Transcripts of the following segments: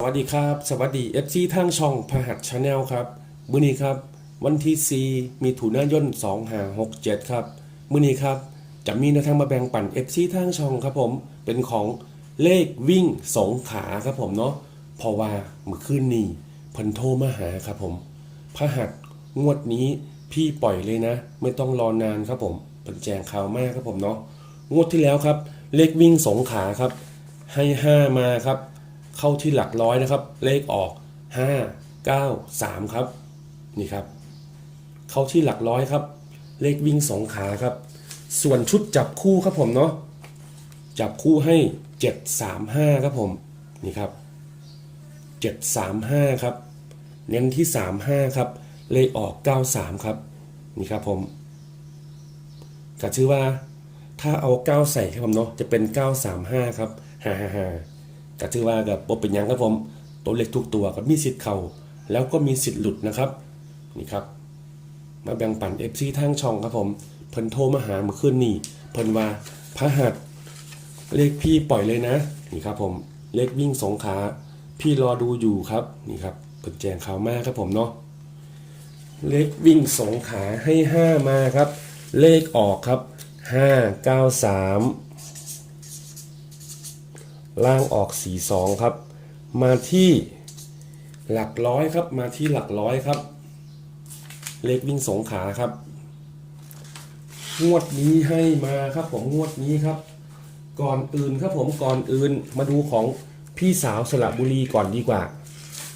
สวัสดีครับ สวัสดี FC ทางช่องพหัสชาแนลครับ มื้อนี้ครับ วันที่ 4 มีถุนายน2567 ครับ มื้อนี้ครับ จะมีแนวทางมาแบ่งปัน FC ทางช่องครับผม เป็นของเลขวิ่งสงขาครับผมเนาะเพราะว่าเมื่อคืนนี้เพิ่นโทรมาหาครับผมพหัสงวดนี้พี่ปล่อยเลยนะ ไม่ต้องรอนานครับผมเพิ่นแจงข่าวมากครับผมเนาะงวดที่แล้วครับ เลขวิ่งสงขาครับ ให้ 5 มาครับ เข้าที่หลักร้อยนะครับ เลขออก 5 9 3 ครับ นี่ครับ เข้าที่หลักร้อยครับ เลขวิ่งสองขาครับ ส่วนชุดจับคู่ครับผมเนาะจับคู่ให้ 7 3 5 ครับผม นี่ครับ 7 3 5 ครับ เน้นที่ 3 5 ครับ เลขออก 9 3 ครับ นี่ครับผมก็ชื่อว่าถ้าเอา 9 ใส่ครับผมเนาะจะเป็น 935 ครับฮ่าฮ่าฮ่า ก็ถือว่ากับบเป็นหยังครับผมตัวเล็กทุกตัวก็มีสิทธิ์เข้าแล้วก็มีสิทธิ์หลุดนะครับนี่ครับมาแบ่งปัน FC ทางช่องครับผมเพิ่นโทรมาหาเมื่อคืนนี้เพิ่นว่าพระหัสเลขพี่ปล่อยเลยนะนี่ครับผมเลขวิ่งสงขาพี่รอดูอยู่ครับนี่ครับเพิ่นแจ้งข่าวมาครับผมเนาะเลขวิ่งสงขาให้ 5 มาครับ เลขออกครับ 5 9 3 ล่างออก 4 2 ครับ มาที่หลักร้อยครับ มาที่หลักร้อยครับ เลขวิ่งสงขาครับ งวดนี้ให้มาครับผมงวดนี้ครับ ก่อนอื่นครับผมก่อนอื่นมาดูของพี่สาวสระบุรีก่อนดีกว่า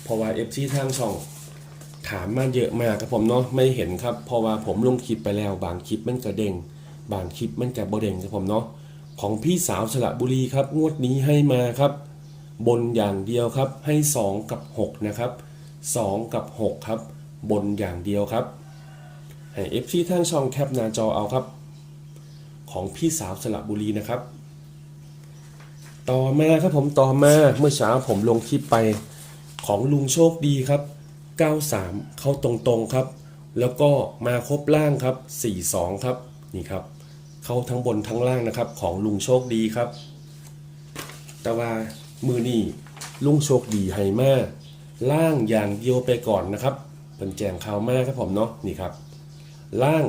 เพราะว่าเอฟซีทางช่องถามมาเยอะมากครับผมเนาะไม่เห็นครับเพราะว่าผมลงคลิปไปแล้ว บางคลิปมันจะเด้งบางคลิปมันจะบ่เด้งครับผมเนาะ ของพี่สาวสระบุรีครับ งวดนี้ให้มาครับ บนอย่างเดียวครับ ให้ 2 กับ 6 นะครับ 2 กับ 6 ครับ บนอย่างเดียวครับให้เอฟซีทางช่องแคปหน้าจอเอาครับ ของพี่สาวสระบุรีนะครับ ต่อมาครับผมต่อมาเมื่อเช้าผมลงคลิปไปของลุงโชคดีครับ 93 เข้าตรงๆครับ แล้วก็มาครบล่างครับ 42 ครับนี่ครับ เขาทั้งบนทั้งล่างนะครับ ของลุงโชคดีครับ แต่ว่ามือนี่ลุงโชคดีให้มาล่างอย่างเดียวไปก่อนนะครับเป็นแจงข่าวมากครับผมเนาะนี่ครับ ล่าง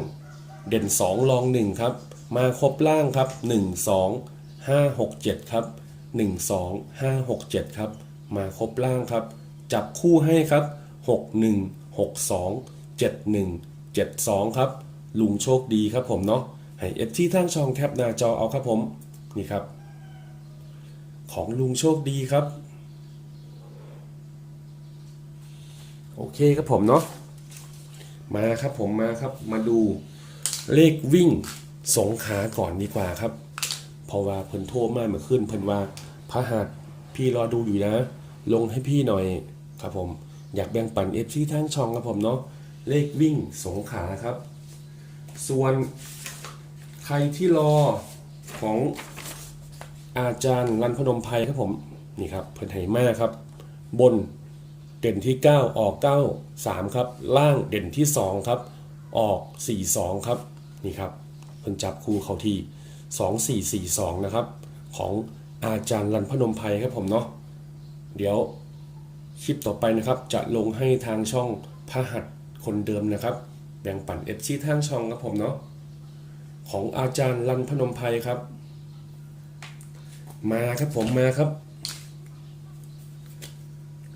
เด่น2รอง 1 ครับ มาครบล่างครับ 1 2 5 6 7 ครับ 1 2 5 6 7 ครับ มาครบล่างครับ จับคู่ให้ครับ 6 1 6 2 7 1 7 2 ครับ ลุงโชคดีครับผมเนาะ ให้เอฟที่ทั้งช่องแคปหน้าจอเอาครับผมนี่ครับ ของลุงโชคดีครับ โอเคครับผมเนาะมาครับผมมาครับมาดูเลขวิ่งสงขาก่อนดีกว่าครับ เพราะว่าเพิ่นโทรมาเมื่อคืนเพิ่นว่าพระหัสพี่รอดูอยู่นะ ลงให้พี่หน่อยครับผมอยากแบ่งปันเอฟซีทางช่องครับผมเนาะเลขวิ่งสงขาครับ ส่วน รที่รอของอาจารย์รันพนมไพรครับผมนี่ครับเพิ่อนให้มาครับ บนเด่นที่ 9 ออก 9 3 ครับ ล่างเด่นที่ 2 ครับ ออก 4 2 ครับ นี่ครับเพิ่นจับคู่เขาที่ 2 4 4 2 นะครับ ของอาจารย์รันพนมไพรครับผมเนาะเดี๋ยวคลิปต่อไปนะครับ จะลงให้ทางช่องพระหัสคนเดิมนะครับ แบ่งปันเอฟซีทางช่องครับผมเนาะ ของอาจารย์รันพนมไพรครับ มาครับผมมาครับ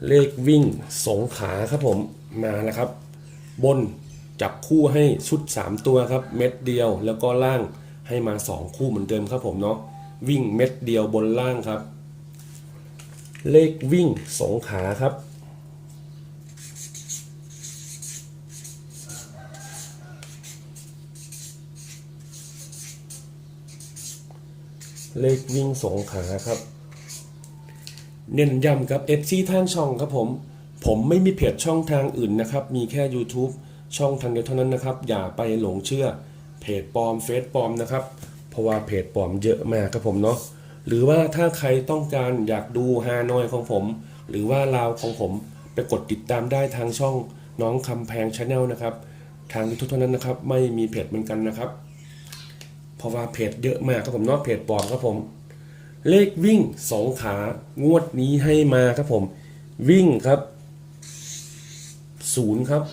เลขวิ่งสงขาครับผมมาแล้วครับ บนจับคู่ให้ชุด 3 ตัวครับ เม็ดเดียวแล้วก็ล่างให้มา 2 คู่เหมือนเดิมครับผมเนาะวิ่งเม็ดเดียวบนล่างครับ เลขวิ่งสงขาครับ เลขวิ่งสงขาครับ เน้นย้ำกับ FC ทางช่องครับผม ผมไม่มีเพจช่องทางอื่นนะครับ มีแค่ YouTube ช่องทางเดียวเท่านั้นนะครับ อย่าไปหลงเชื่อเพจปลอมเฟซปลอมนะครับ เพราะว่าเพจปลอมเยอะมากครับผมเนาะหรือว่าถ้าใครต้องการอยากดูฮานอยของผม หรือว่าลาวของผมไปกดติดตามได้ทางช่องน้องคำแพงชาแนลนะครับ ทาง YouTube เท่านั้นนะครับ ไม่มีเพจเหมือนกันนะครับ เพราะว่าเพจเยอะมากครับผมเนาะเพจปลอมครับผม เลขวิ่งสองขางวดนี้ให้มาครับผม วิ่งครับศูนย์ครับ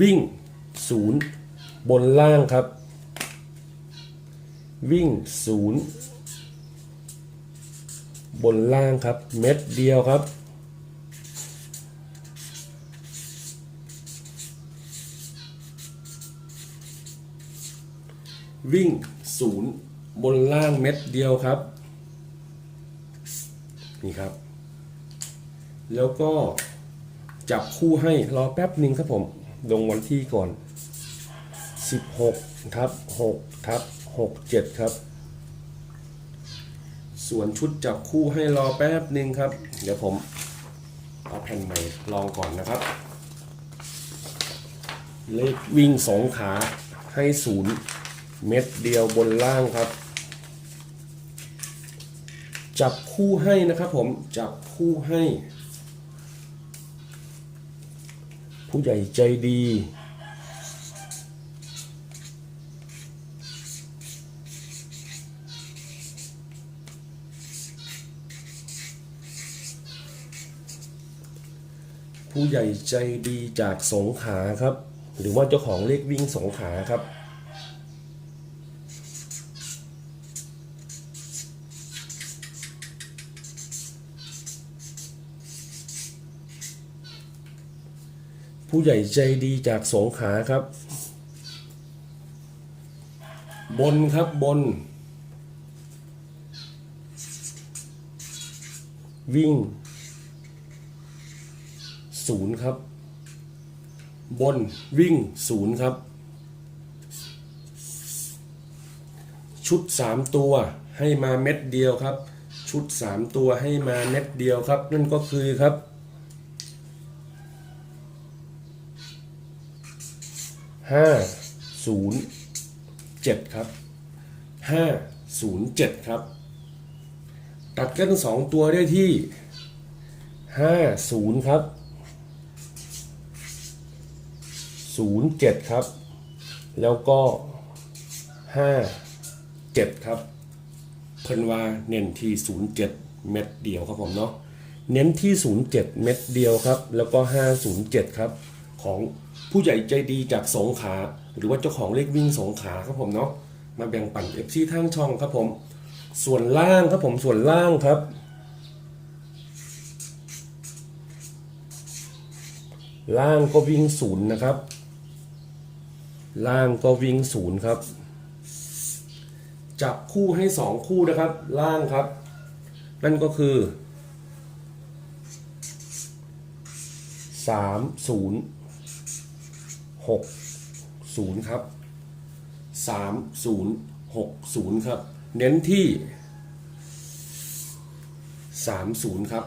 วิ่งศูนย์บนล่างครับ วิ่งศูนย์บนล่างครับ เม็ดเดียวครับ วิ่งศูนย์บนล่างเม็ดเดียวครับ นี่ครับ แล้วก็จับคู่ให้รอแป๊บหนึ่งครับผม ลงวันที่ก่อน 16ทับ6ทับ67 ครับ ส่วนชุดจับคู่ให้รอแป๊บหนึ่งครับ เดี๋ยวผมเอาแผ่นใหม่ลองก่อนนะครับ เลขวิ่งสองขาให้ศูนย์ เม็ดเดียวบนล่างครับ จับคู่ให้นะครับผมจับคู่ให้ ผู้ใหญ่ใจดีผู้ใหญ่ใจดีจากสงขาครับ หรือว่าเจ้าของเลขวิ่งสงขาครับ ผู้ใหญ่ใจดีจากสงขาครับ บนครับบน วิ่งศูนย์ครับ บนวิ่งศูนย์ครับ ชุดสามตัวให้มาเม็ดเดียวครับ ชุดสามตัวให้มาเม็ดเดียวครับ นั่นก็คือครับ ห้าศูนย์เจ็ดครับห้าศูนย์เจ็ดครับ ตัดกันสองตัวได้ที่ห้าศูนย์ครับศูนย์เจ็ดครับ แล้วก็ห้าเจ็ดครับ เพิ่นว่าเน้นที่ศูนย์เจ็ดเม็ดเดียวครับผมเนาะเน้นที่ศูนย์เจ็ดเม็ดเดียวครับ แล้วก็ห้าศูนย์เจ็ดครับ ของ ผู้ใหญ่ใจดีจากสงขา หรือว่าเจ้าของเลขวิ่งสงขาครับผมเนาะมาแบ่งปันเอฟซีทางช่องครับผม ส่วนล่างครับผมส่วนล่างครับ ล่างก็วิ่งศูนย์นะครับ ล่างก็วิ่งศูนย์ครับ จับคู่ให้สองคู่นะครับ ล่างครับ นั่นก็คือสามศูนย์ หกศูนย์ครับสามศูนย์หกศูนย์ครับ เน้นที่สามศูนย์ครับ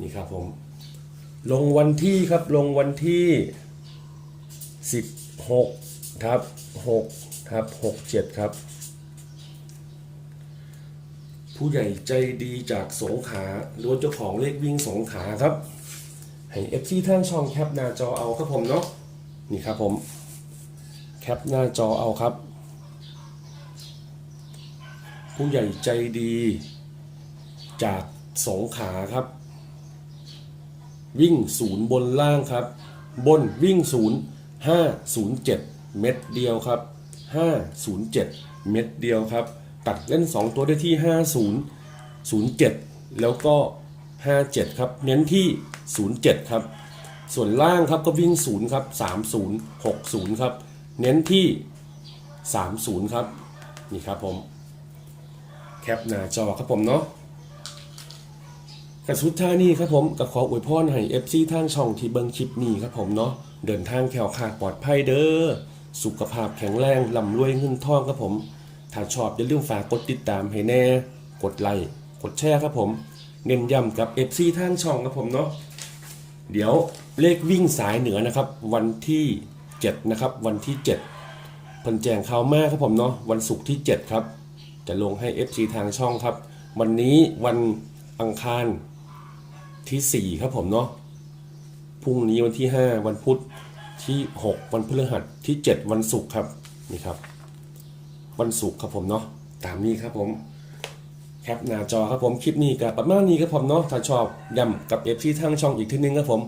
นี่ครับผม ลงวันที่ครับ ลงวันที่ 16ทับ6ทับ67 ครับ ผู้ใหญ่ใจดีจากสงขาหรือว่าเจ้าของเลขวิ่งสงขาครับให้เอฟซีท่านช่องแคปหน้าจอเอาครับผมเนาะ นี่ครับผม แคปหน้าจอเอาครับ ผู้ใหญ่ใจดี จากสงขาครับ วิ่งศูนย์บนล่างครับ บนวิ่งศูนย์ห้าศูนย์เจ็ดเม็ดเดียวครับห้าศูนย์เจ็ดเม็ดเดียวครับ ตัดเล่นสองตัวได้ที่ห้าศูนย์ศูนย์เจ็ดแล้วก็ห้าเจ็ดครับ เน้นที่ศูนย์เจ็ดครับ ส่วนล่างครับก็วิ่งศูนย์ครับสามศูนย์หกศูนย์ครับ เน้นที่สามศูนย์ครับ นี่ครับผม แคปหน้าจอครับผมเนาะกับสุดท้ายนี้ครับผมกับขออวยพรให้ FC ทางช่องที่เบิงคลิปนี้ครับผมเนาะเดินทางแขวขาดปลอดภัยเด้อสุขภาพแข็งแรงลำรวยเงินทองครับผม ถ้าชอบอย่าลืมฝากกดติดตามให้แน่ กดไลค์กดแชร์ครับผม เน้นย้ำกับ FC ทางช่องครับผมเนาะ เดี๋ยวเลขวิ่งสายเหนือนะครับ วันที่7นะครับวันที่7เพิ่นแจงข่าวแม่ครับผมเนาะวันศุกร์ที่ 7 ครับ จะลงให้ FC ทางช่องครับ วันนี้วันอังคารที่ 4 ครับผมเนาะพรุ่งนี้วันที่ 5 วันพุธที่ 6 วันพฤหัสที่ 7 วันศุกร์ครับนี่ครับ วันศุกร์ครับผมเนาะตามนี้ครับผม แคปหน้าจอครับผมคลิปนี้กับประมาณนี้ครับผมเนาะถ้าชอบย้ำกับเอฟซีทางช่องอีกทีนึงครับผม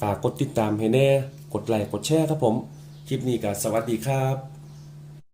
ฝากกดติดตามให้แน่ กดไลค์กดแชร์ครับผม คลิปนี้ก็สวัสดีครับ